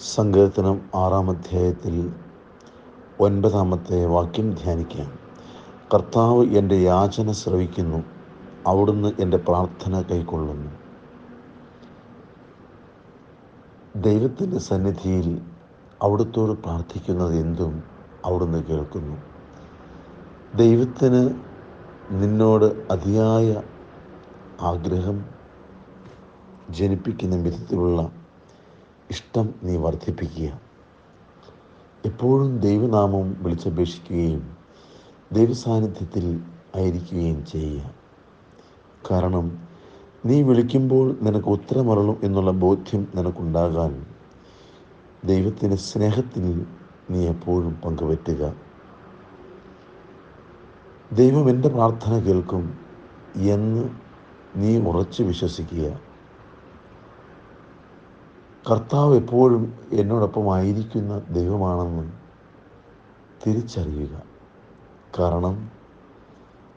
സങ്കീർത്തനം ആറാം അധ്യായത്തിൽ ഒൻപതാമത്തെ വാക്യം ധ്യാനിക്കാം. കർത്താവ് എന്റെ യാചന ശ്രവിക്കുന്നു അവിടുന്ന് എന്റെ പ്രാർത്ഥന കൈക്കൊള്ളുന്നു. ദൈവത്തിന്റെ സന്നിധിയിൽ അവിടുത്തോട് പ്രാർത്ഥിക്കുന്നത് എന്തും അവിടുന്ന് കേൾക്കുന്നു. ദൈവത്തിന് നിന്നോട് അതിയായ ആഗ്രഹം ജനിപ്പിക്കുന്ന വിധത്തിലുള്ള ഇഷ്ടം നീ വർദ്ധിപ്പിക്കുക. എപ്പോഴും ദൈവനാമം വിളിച്ചപേക്ഷിക്കുകയും ദൈവസാന്നിധ്യത്തിൽ ആയിരിക്കുകയും ചെയ്യുക. കാരണം നീ വിളിക്കുമ്പോൾ നിനക്ക് ഉത്തരമറളും എന്നുള്ള ബോധ്യം നിനക്കുണ്ടാകാൻ ദൈവത്തിന്റെ സ്നേഹത്തിൽ നീ എപ്പോഴും പങ്കുപറ്റുക ദൈവം എന്റെ പ്രാർത്ഥന കേൾക്കും എന്ന് നീ ഉറച്ചു വിശ്വസിക്കുക. കർത്താവ് എപ്പോഴും എന്നോടൊപ്പമായിരിക്കുന്ന ദൈവമാണെന്ന് തിരിച്ചറിയുക. കാരണം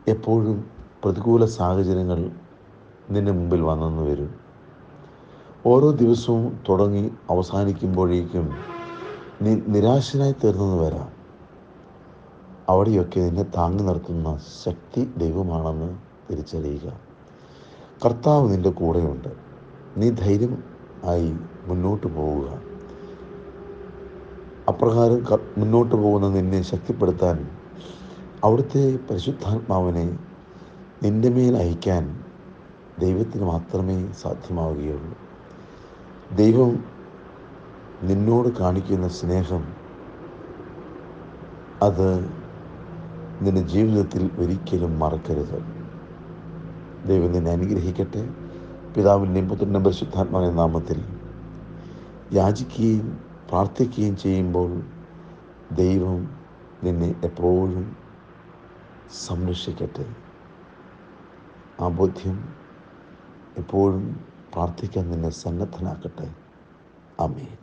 എപ്പോഴും പ്രതികൂല സാഹചര്യങ്ങൾ നിന്റെ മുമ്പിൽ വന്നെന്ന് വരും. ഓരോ ദിവസവും തുടങ്ങി അവസാനിക്കുമ്പോഴേക്കും നീ നിരാശനായി തീർന്നെന്ന് വരാം. അവിടെയൊക്കെ നിന്നെ താങ്ങി നിർത്തുന്ന ശക്തി ദൈവമാണെന്ന് തിരിച്ചറിയുക. കർത്താവ് നിന്റെ കൂടെയുണ്ട്. നീ ധൈര്യം ആയി മുന്നോട്ട് പോവുക. അപ്രകാരം മുന്നോട്ട് പോകുന്ന നിന്നെ ശക്തിപ്പെടുത്താൻ അവിടുത്തെ പരിശുദ്ധാത്മാവിനെ നിന്റെ മേൽ അയക്കാൻ ദൈവത്തിന് മാത്രമേ സാധ്യമാവുകയുള്ളൂ. ദൈവം നിന്നോട് കാണിക്കുന്ന സ്നേഹം അത് നിന്റെ ജീവിതത്തിൽ ഒരിക്കലും മറക്കരുത്. ദൈവം നിന്നെ അനുഗ്രഹിക്കട്ടെ. പിതാവിന്റെയും പുത്രന്റെ പരിശുദ്ധാത്മാവിന്റെ നാമത്തിൽ യാചിക്കുകയും പ്രാർത്ഥിക്കുകയും ചെയ്യുമ്പോൾ ദൈവം നിന്നെ എപ്പോഴും സംരക്ഷിക്കട്ടെ. ആ ബോധ്യം എപ്പോഴും പ്രാർത്ഥിക്കാൻ നിന്നെ സന്നദ്ധനാക്കട്ടെ. അമേ